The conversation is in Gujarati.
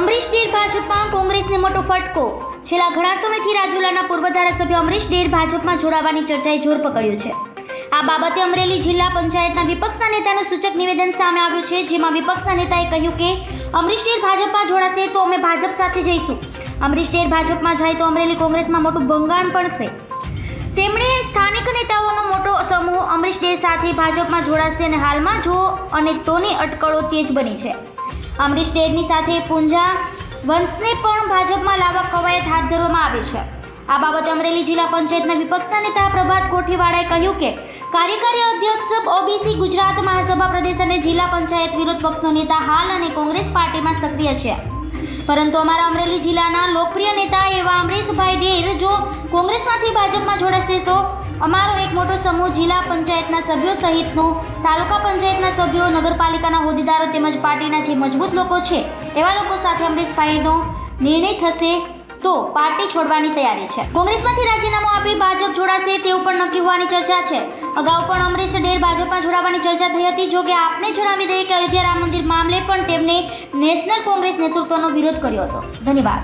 અમરીશ ડેર ભાજપમાં કોંગ્રેસને મોટો ફટકો. છેલ્લા ઘણા સમયથી રાજુલાના પૂર્વ ધારાસભ્ય અમરીશ ડેર ભાજપમાં જોડાવાની ચર્ચાએ જોર પકડ્યું છે. આ બાબતે અમરેલી જિલ્લા પંચાયતના વિપક્ષના નેતાનું સૂચક નિવેદન સામે આવ્યું છે, જેમાં વિપક્ષના નેતાએ કહ્યું કે, અમરીશ ડેર ભાજપમાં જોડાશે તો અમે ભાજપ સાથે જઈશું. અમરીશ ડેર ભાજપમાં જાય તો અમરેલી કોંગ્રેસમાં મોટું ભંગાણ પડશે. તેમણે સ્થાનિક નેતાઓનો મોટો સમૂહ અમરીશ દેર સાથે ભાજપમાં જોડાશે અને હાલમાં જો અને તોની અટકળો તેજ બની છે. અમરીશ ડેરની સાથે પૂંજા વંશને પણ ભાજપમાં લાવવા કવાયત હાથ ધરવામાં આવી છે. આ બાબતે અમરેલી જિલ્લા પંચાયતના વિપક્ષના નેતા પ્રભાત કોઠીવાળાએ કહ્યું કે કાર્યકારી અધ્યક્ષ ઓબીસી ગુજરાત મહાસભા પ્રદેશ અને જિલ્લા પંચાયત વિરોધ પક્ષનો નેતા હાલ અને કોંગ્રેસ પાર્ટીમાં સક્રિય છે. પરંતુ અમારા અમરેલી જિલ્લાના લોકપ્રિય નેતા એવા અમરીશભાઈ ડેર જો કોંગ્રેસમાંથી ભાજપમાં જોડાશે તો અમારો એક મોટો સમૂહ જિલ્લા પંચાયતના સભ્યો સહિતનો તાલુકા પંચાયતના સભ્યો, નગરપાલિકાના હોદ્દેદારો તેમજ પાર્ટીના જે મજબૂત લોકો છે, એવા લોકો સાથે અમરીશભાઈનો નિર્ણય થશે. તો પાર્ટી છોડવાની તૈયારી છે. કોંગ્રેસમાંથી રાજીનામું આપી ભાજપ જોડાશે તેવું પણ નક્કી હોવાની ચર્ચા છે. અગાઉ પણ અમરીશ ડેર ભાજપમાં જોડાવાની ચર્ચા થઈ હતી. જોકે આપને જણાવી દઈએ કે અયોધ્યા રામ મંદિર મામલે પણ તેમણે નેશનલ કોંગ્રેસ નેતૃત્વનો વિરોધ કર્યો હતો. ધન્યવાદ.